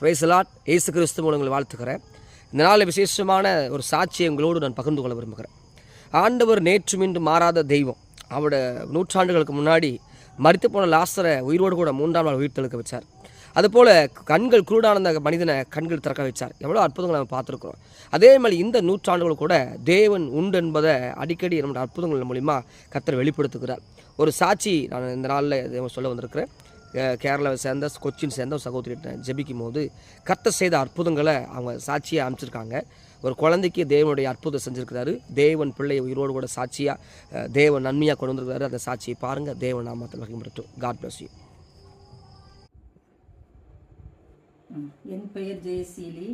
பிரைசலாட் இயேசு கிறிஸ்து மூலம் உங்களை வாழ்த்துக்கிறேன். இந்த நாளில் விசேஷமான ஒரு சாட்சியை உங்களோடு நான் பகிர்ந்து கொள்ள விரும்புகிறேன். ஆண்டவர் நேற்று மீண்டும் மாறாத தெய்வம். அவரோட நூற்றாண்டுகளுக்கு முன்னாடி மறித்து போன லாஸ்தரை உயிரோடு கூட மூன்றாம் நாள் உயிர் தெழுக்க வச்சார். அதுபோல் கண்கள் குருடானந்த மனிதனை கண்கள் திறக்க வச்சார். எவ்வளோ அற்புதங்களை நம்ம பார்த்துருக்குறோம். அதே மாதிரி இந்த நூற்றாண்டுகள் கூட தேவன் உண்டு என்பதை அடிக்கடி நம்முடைய அற்புதங்கள் மூலிமா கத்தர் வெளிப்படுத்துகிறார். ஒரு சாட்சி நான் இந்த நாளில் சொல்ல வந்திருக்கிறேன். கேரளாவை சேர்ந்த கொச்சின் சேர்ந்த ஒரு சகோதரிகிட்ட ஜெபிக்கும் போது கர்த்தர் செய்த அற்புதங்களை அவங்க சாட்சியாக அமைச்சிருக்காங்க. ஒரு குழந்தைக்கு தேவனுடைய அற்புதம் செஞ்சுருக்கிறாரு. தேவன் பிள்ளையை உயிரோடு கூட சாட்சியாக தேவன் நன்மையாக கொண்டு வந்திருக்கிறாரு அந்த சாட்சியை பாருங்கள் தேவன் நாமத்தில் மகிமைப்படட்டும் காட் பிளஸ் யூ என் பெயர் ஜெயசீலி.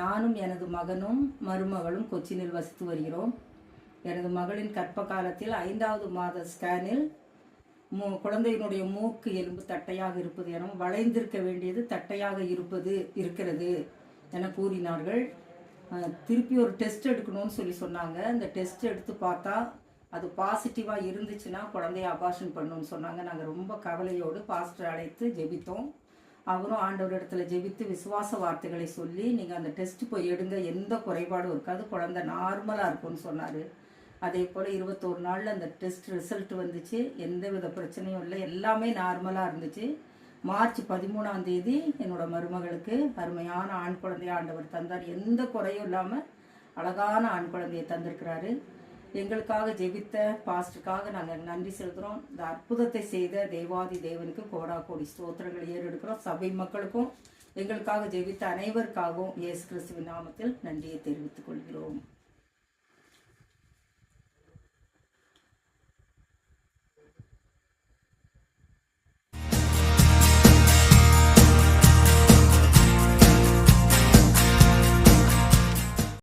நானும் எனது மகனும் மருமகளும் கொச்சினில் வசித்து வருகிறோம். எனது மகளின் கற்ப காலத்தில் ஐந்தாவது மாத ஸ்கேனில் மூ குழந்தையினுடைய மூக்கு எலும்பு தட்டையாக இருப்பது எனவும் வளைந்திருக்க வேண்டியது தட்டையாக இருப்பது இருக்கிறது என கூறினார்கள். திருப்பி ஒரு டெஸ்ட் எடுக்கணும்னு சொல்லி சொன்னாங்க. அந்த டெஸ்ட் எடுத்து பார்த்தா அது பாசிட்டிவாக இருந்துச்சுன்னா குழந்தைய அபார்ஷன் பண்ணணும்னு சொன்னாங்க. நாங்கள் ரொம்ப கவலையோடு பாஸ்டர் அழைத்து ஜெபித்தோம். அவரும் ஆண்டவர் இடத்துல ஜெபித்து விசுவாச வார்த்தைகளை சொல்லி நீங்கள் அந்த டெஸ்ட் போய் எடுங்க. எந்த குறைபாடும் இருக்காது. குழந்தை நார்மலாக இருக்கும்னு சொன்னார். அதே போல் இருபத்தோரு நாளில் அந்த டெஸ்ட் ரிசல்ட் வந்துச்சு. எந்த வித பிரச்சனையும் இல்லை. எல்லாமே நார்மலாக இருந்துச்சு. மார்ச் பதிமூணாம் தேதி என்னோட மருமகளுக்கு அருமையான ஆண் குழந்தைய ஆண்டவர் தந்தார். எந்த குறையும் இல்லாமல் அழகான ஆண் குழந்தையை தந்திருக்கிறாரு. எங்களுக்காக ஜெபித்த பாஸ்டுக்காக நாங்கள் நன்றி செலுத்துகிறோம் இந்த அற்புதத்தை செய்த தேவாதி தேவனுக்கு கோடா கோடி ஸ்தோத்திரங்கள் ஏறெடுக்கிறோம். சபை மக்களுக்கும் எங்களுக்காக ஜெபித்த அனைவருக்காகவும் இயேசு கிறிஸ்துவின் நாமத்தில் நன்றியை தெரிவித்துக் கொள்கிறோம்.